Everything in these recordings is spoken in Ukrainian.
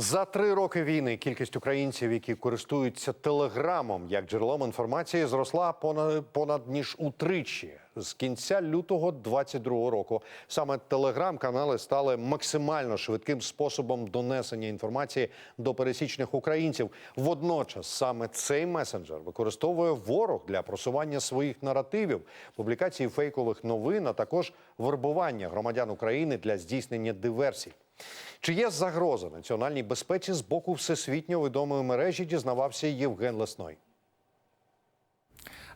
За три роки війни кількість українців, які користуються телеграмом як джерелом інформації, зросла понад, понад ніж утричі з кінця лютого 22 року. Саме телеграм-канали стали максимально швидким способом донесення інформації до пересічних українців. Водночас саме цей месенджер використовує ворог для просування своїх наративів, публікації фейкових новин, а також вербування громадян України для здійснення диверсій. Чи є загроза національній безпеці з боку всесвітньо відомої мережі? Дізнавався Євген Лесной.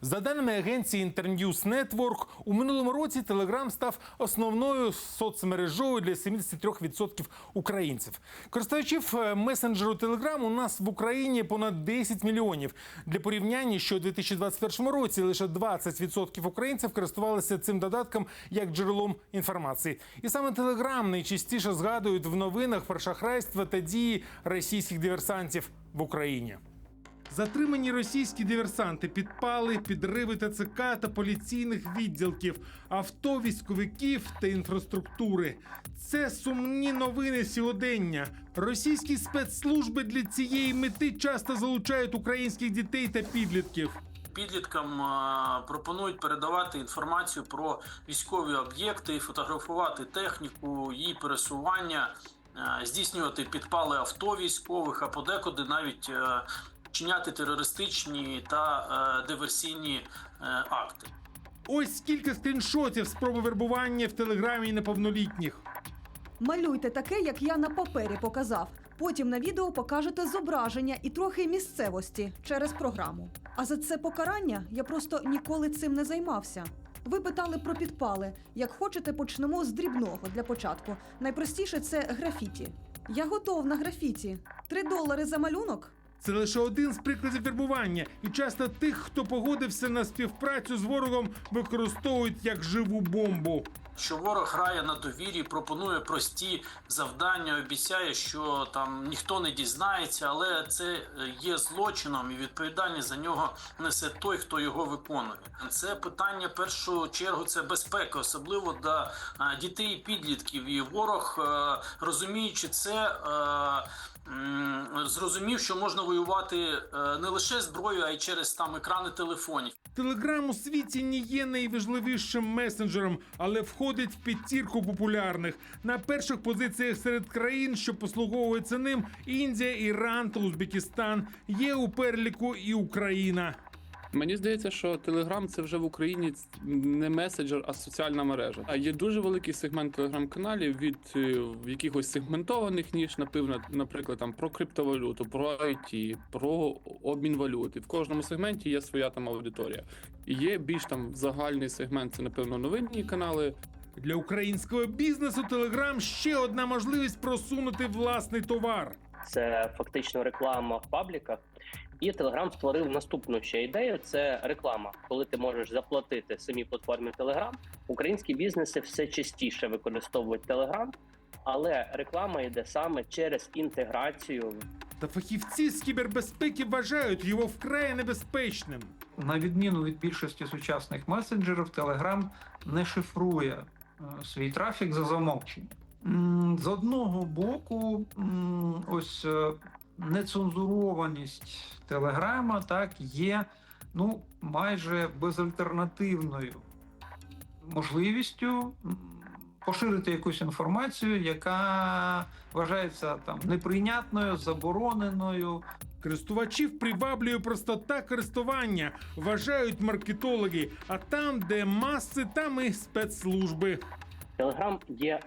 За даними агенції Internews Network, у минулому році Telegram став основною соцмережою для 73% українців. Користувачів е, месенджеру Telegram у нас в Україні понад 10 мільйонів. Для порівняння, що у 2021 році лише 20% українців користувалися цим додатком як джерелом інформації. І саме Telegram найчастіше згадують в новинах про шахрайство та дії російських диверсантів в Україні. Затримані російські диверсанти, підпали, підриви ТЦК та поліційних відділків, авто військовиків та інфраструктури. Це сумні новини сьогодення. Російські спецслужби для цієї мети часто залучають українських дітей та підлітків. Підліткам е, пропонують передавати інформацію про військові об'єкти, фотографувати техніку, її пересування, е, здійснювати підпали авто військових, а подекуди навіть вчиняти терористичні та е, диверсійні е, акти. Ось кілька скріншотів спроби вербування в телеграмі неповнолітніх. Малюйте таке, як я на папері показав. Потім на відео покажете зображення і трохи місцевості через програму. А за це покарання я просто ніколи цим не займався. Ви питали про підпали. Як хочете, почнемо з дрібного для початку. Найпростіше це графіті. Я готов на графіті. Три долари за малюнок. Це лише один з прикладів вербування, і часто тих, хто погодився на співпрацю з ворогом, використовують як живу бомбу. Що ворог грає на довірі, пропонує прості завдання, обіцяє, що там ніхто не дізнається, але це е, є злочином, і відповідальність за нього несе той, хто його виконує. Це питання в першу чергу це безпека, особливо для е, дітей і підлітків. І ворог, е, розуміючи це. Зрозумів, що можна воювати е, не лише зброєю, а й через там екрани телефонів. Телеграм у світі не є найважливішим месенджером, але входить в підтірку популярних. На перших позиціях серед країн, що послуговуються ним, Індія, Іран та Узбекистан. Є у переліку і Україна. Мені здається, що Телеграм це вже в Україні не меседжер, а соціальна мережа. А є дуже великий сегмент телеграм-каналів від е, якихось сегментованих ніж, напевно, наприклад, там про криптовалюту, про IT, про обмін валюти. В кожному сегменті є своя там аудиторія. Є більш там загальний сегмент, це напевно новинні канали. Для українського бізнесу Телеграм ще одна можливість просунути власний товар. Це фактично реклама в пабліках. І Telegram створив наступну ще ідею: це реклама. Коли ти можеш заплатити самій платформі Telegram, українські бізнеси все частіше використовують Telegram, але реклама йде саме через інтеграцію Та фахівці з кібербезпеки вважають його вкрай небезпечним. На відміну від більшості сучасних месенджерів, Telegram не шифрує е, свій трафік за замовченням. З одного боку, ось е, нецензурованість Телеграма так є ну, майже безальтернативною можливістю поширити якусь інформацію, яка вважається там неприйнятною, забороненою, Користувачів приваблює простота користування, вважають маркетологи. А там, де маси, там і спецслужби. Telegram є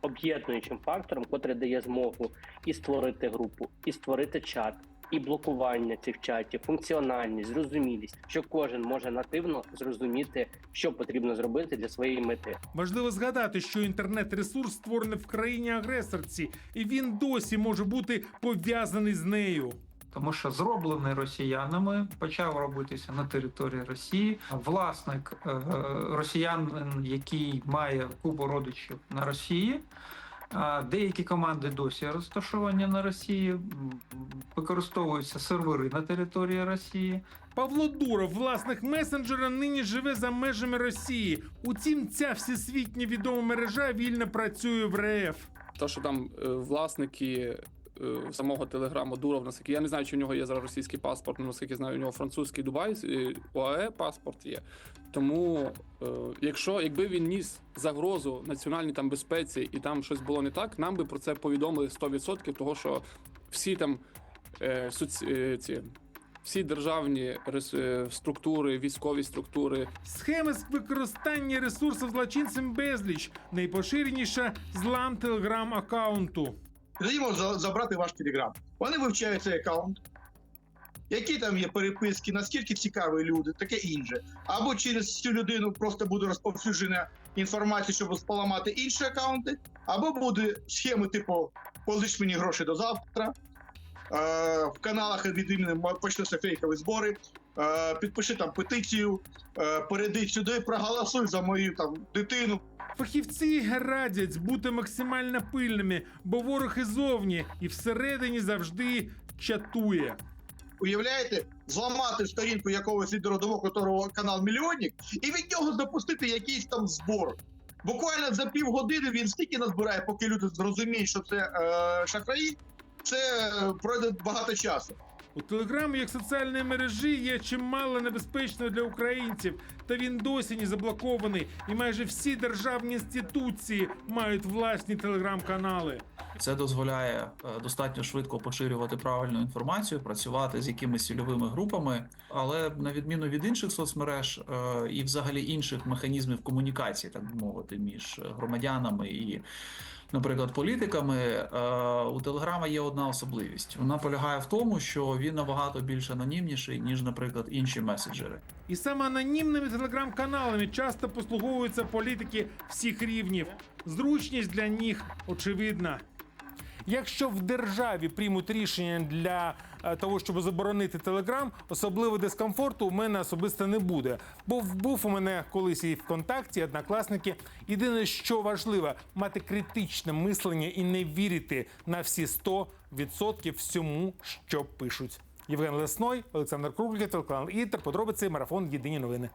об'єднуючим фактором, котрий дає змогу і створити групу, і створити чат, і блокування цих чатів, функціональність, зрозумілість, що кожен може нативно зрозуміти, що потрібно зробити для своєї мети. Важливо згадати, що інтернет-ресурс створений в країні агресорці, і він досі може бути пов'язаний з нею. Тому що зроблений росіянами почав робитися на території Росії. Власник е, росіянин, який має купу родичів на Росії. Деякі команди досі розташовані на Росії, використовуються сервери на території Росії. Павло Дуров, власник месенджера, нині живе за межами Росії. Утім, ця всесвітня відома мережа вільно працює в РФ. То, що там е, власники самого Телеграму Дуров, наскільки я не знаю, чи в нього є зараз російський паспорт, але наскільки знаю, у нього французький Дубай, е, ОАЕ паспорт є. Тому, е, якщо якби він ніс загрозу національній там безпеці і там щось було не так, нам би про це повідомили 100%, того що всі там е, е, ці. Всі державні е, структури, військові структури, Схеми з використання ресурсів злочинцем безліч. Найпоширеніша злам телеграм-аккаунту. Тоді можна забрати ваш телеграм. Вони вивчають цей аккаунт, які там є переписки, наскільки цікаві люди, таке інше. Або через цю людину просто буде розповсюджена інформація, щоб поламати інші аккаунти, або буде схеми, типу позич мені гроші до завтра. Е, в каналах від імені почнуться фейкові збори. Е, підпиши там петицію, е, перейди сюди, проголосуй за мою там дитину. Фахівці радять бути максимально пильними, бо ворог і зовні, і всередині завжди чатує. уявляєте, зламати сторінку якогось лідера, у которого канал мільйонник, і від нього запустити якийсь там збор. Буквально за півгодини він стільки назбирає, поки люди зрозуміють, що це е, шахраї. Це е, пройде багато часу. У телеграмі як соціальної мережі є чимало небезпечного для українців, та він досі не заблокований. І майже всі державні інституції мають власні телеграм-канали. Це дозволяє е, достатньо швидко поширювати правильну інформацію, працювати з якимись цільовими групами, але на відміну від інших соцмереж е, і взагалі інших механізмів комунікації, так би мовити, між громадянами і. Наприклад, політиками е, у Телеграма є одна особливість. Вона полягає в тому, що він набагато більш анонімніший, ніж, наприклад, інші меседжери. І саме анонімними телеграм-каналами часто послуговуються політики всіх рівнів. Зручність для них очевидна. Якщо в державі приймуть рішення для е, того, щоб заборонити телеграм, особливо дискомфорту у мене особисто не буде. Бо був у мене колись і ВКонтакті, і однокласники. Єдине, що важливо, мати критичне мислення і не вірити на всі 100% всьому, що пишуть. Євген Лесной, Олександр Кругліков, телеканал Інтер. Подробиці марафон Єдині новини.